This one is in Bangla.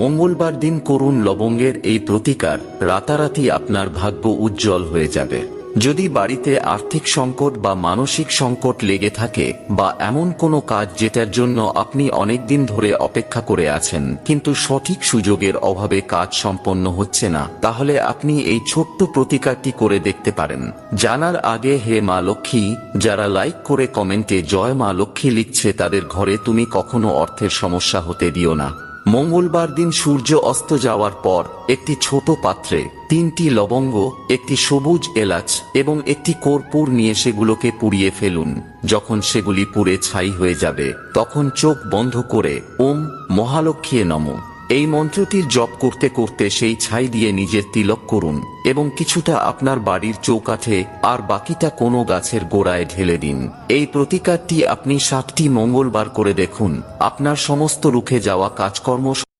মঙ্গলবার দিন করুন লবঙ্গের এই প্রতিকার রাতারাতি আপনার ভাগ্য উজ্জ্বল হয়ে যাবে। যদি বাড়িতে আর্থিক সংকট বা মানসিক সংকট লেগে থাকে বা এমন কোনো কাজ যেটার জন্য আপনি অনেকদিন ধরে অপেক্ষা করে আছেন, কিন্তু সঠিক সুযোগের অভাবে কাজ সম্পন্ন হচ্ছে না, তাহলে আপনি এই ছোট্ট প্রতিকারটি করে দেখতে পারেন। জানার আগে হে মা লক্ষ্মী, যারা লাইক করে কমেন্টে জয় মা লক্ষ্মী লিখছে তাদের ঘরে তুমি কখনো অর্থের সমস্যা হতে দিও না। মঙ্গলবার দিন সূর্য অস্ত যাওয়ার পর একটি ছোট পাত্রে তিনটি লবঙ্গ, একটি সবুজ এলাচ এবং একটি কর্পূর নিয়ে সেগুলোকে পুড়িয়ে ফেলুন। যখন সেগুলি পুড়ে ছাই হয়ে যাবে, তখন চোখ বন্ধ করে ওম মহালক্ষ্মী নম। এই মন্ত্রটির জপ করতে করতে সেই ছাই দিয়ে নিজের তিলক করুন এবং কিছুটা আপনার বাড়ির চৌকাঠে আর বাকিটা কোনো গাছের গোড়ায় ঢেলে দিন। এই প্রতিকারটি আপনি সাতটি মঙ্গলবার করে দেখুন। আপনার সমস্ত রুখে যাওয়া কাজকর্ম